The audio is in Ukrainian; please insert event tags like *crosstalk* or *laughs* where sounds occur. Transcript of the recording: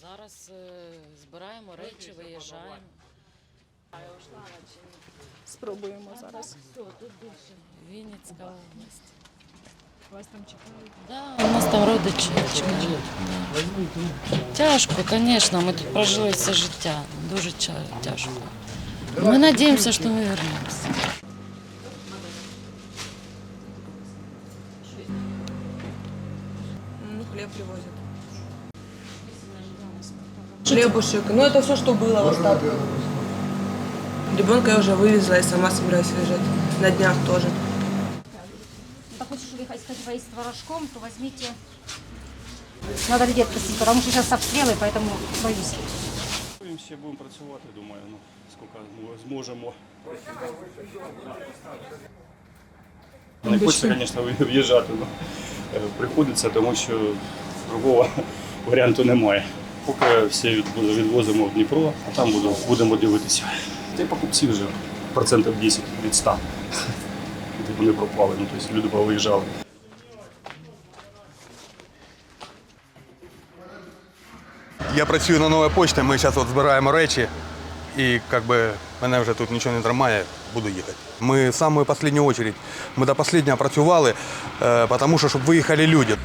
Зараз е, збираємо речі, виїжджаємо. Спробуємо зараз. Вінницька область. Вас там чекають. Да, у нас там родичі чекають. Тяжко, звісно, ми тут прожили все життя. Дуже тяжко. Ми сподіваємося, що ми повернемося. хлеб привозят. Хлебушек. Ну, это все, что было в остатках. Ребенка я уже вывезла и сама собираюсь выезжать. На днях тоже. Если хочешь выехать хоть поесть с творожком, то возьмите. Надо людей отпустить, потому что сейчас обстрелы, поэтому боюсь. Ми ще будемо працювати, думаю, ну, скільки змо- зможемо. Не хочеться, звісно, в'їжджати, але Приходиться, тому що другого *laughs* варіанту немає. Поки відвоз- відвозимо в Дніпро, а там будемо дивитися. Та й покупці вже процентів 10 від 100. Вони пропали, ну, тобто люди повиїжджали. Я працюю на новій почті, ми зараз збираємо речі, і как би, мене вже тут нічого не тримає, буду їхати. Ми в саму останню очередь, ми до останнього працювали, е, тому що щоб виїхали люди.